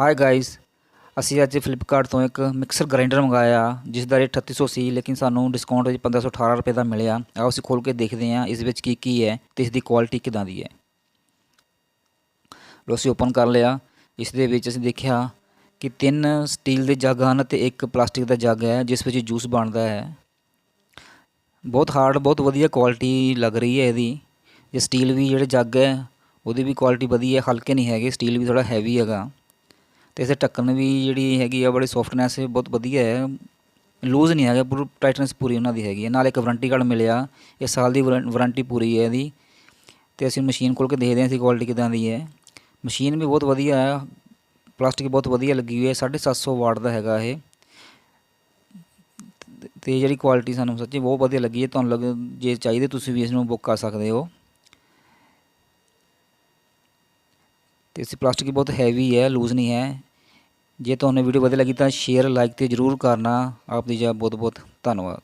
Hi guys ਅਸੀਂ ਅੱਜ Flipkart ਤੋਂ ਇੱਕ ਮਿਕਸਰ ਗ੍ਰਾਈਂਡਰ ਮੰਗਾਇਆ ਜਿਸ ਦਾ ਰੇਟ 3800 ਸੀ, ਲੇਕਿਨ ਸਾਨੂੰ ਡਿਸਕਾਊਂਟ ਵਿੱਚ 1518 ਰੁਪਏ ਦਾ ਮਿਲਿਆ। ਆਓ ਅਸੀਂ ਖੋਲ ਕੇ ਦੇਖਦੇ ਹਾਂ, ਇਸ ਵਿੱਚ ਕੀ ਕੀ ਹੈ ਤੇ ਇਸ ਦੀ ਕੁਆਲਿਟੀ ਕਿਦਾਂ ਦੀ ਹੈ। ਲੋ ਅਸੀਂ ਓਪਨ ਕਰ ਲਿਆ। ਇਸ ਦੇ ਵਿੱਚ ਅਸੀਂ ਦੇਖਿਆ ਕਿ ਤਿੰਨ ਸਟੀਲ ਦੇ ਜੱਗ ਹਨ ਤੇ ਇੱਕ ਪਲਾਸਟਿਕ ਦਾ ਜੱਗ ਹੈ, ਜਿਸ ਵਿੱਚ ਜੂਸ ਬਣਦਾ ਹੈ। ਬਹੁਤ ਹਾਰਡ ਬਹੁਤ ਵਧੀਆ ਕੁਆਲਿਟੀ ਲੱਗ ਰਹੀ ਹੈ ਇਹਦੀ। ਇਹ ਸਟੀਲ ਵੀ ਜਿਹੜੇ ਜੱਗ ਹੈ, ਉਹਦੀ ਵੀ ਕੁਆਲਿਟੀ ਵਧੀਆ ਹਲਕੇ ਨਹੀਂ ਹੈਗੇ ਸਟੀਲ ਵੀ ਥੋੜਾ ਹੈਵੀ ਹੈਗਾ। ਤੇ ਇਸੇ ਢੱਕਣ ਵੀ ਜਿਹੜੀ ਹੈਗੀ ਆ, ਬੜੀ ਸੌਫਟਨੈਸ ਬਹੁਤ ਵਧੀਆ ਹੈ। ਲੂਜ਼ ਨਹੀਂ ਹੈਗਾ, ਪੂਰੀ ਟਾਈਟਨੈਸ ਪੂਰੀ ਉਹਨਾਂ ਦੀ ਹੈਗੀ ਹੈ। ਨਾਲ ਇੱਕ ਵਾਰੰਟੀ ਕਾਰਡ ਮਿਲਿਆ, ਇਹ ਸਾਲ ਦੀ ਵਾਰੰਟੀ ਪੂਰੀ ਹੈ ਇਹਦੀ। ਤੇ ਅਸੀਂ ਮਸ਼ੀਨ ਖੋਲ ਕੇ ਦੇਖਦੇ ਹਾਂ ਅਸੀਂ ਕੁਆਲਿਟੀ ਕਿਦਾਂ ਦੀ ਹੈ। ਮਸ਼ੀਨ ਵੀ ਬਹੁਤ ਵਧੀਆ ਹੈ ਪਲਾਸਟਿਕ ਬਹੁਤ ਵਧੀਆ ਲੱਗੀ ਹੋਈ ਹੈ 750 ਵਾਟ ਦਾ ਹੈਗਾ ਇਹ। ਤੇ ਜਿਹੜੀ ਕੁਆਲਿਟੀ ਸਾਨੂੰ ਸੱਚੀ ਬਹੁਤ ਵਧੀਆ ਲੱਗੀ ਹੈ, ਤੁਹਾਨੂੰ ਲੱਗ, ਜੇ ਚਾਹੀਦੇ ਤੁਸੀਂ ਵੀ ਇਸ ਨੂੰ ਬੁੱਕ ਕਰ ਸਕਦੇ ਹੋ। ਤੇ ਇਸ ਪਲਾਸਟਿਕ ਬਹੁਤ ਹੈਵੀ ਹੈ ਲੂਜ਼ ਨਹੀਂ ਹੈ। ਜੇ ਤੁਹਾਨੂੰ ਵੀਡੀਓ ਵਧੀਆ ਲੱਗੀ ਤਾਂ ਸ਼ੇਅਰ ਲਾਈਕ ਤੇ ਜਰੂਰ ਕਰਨਾ। ਆਪ ਦੀ ਜੀ ਬਹੁਤ ਬਹੁਤ ਧੰਨਵਾਦ।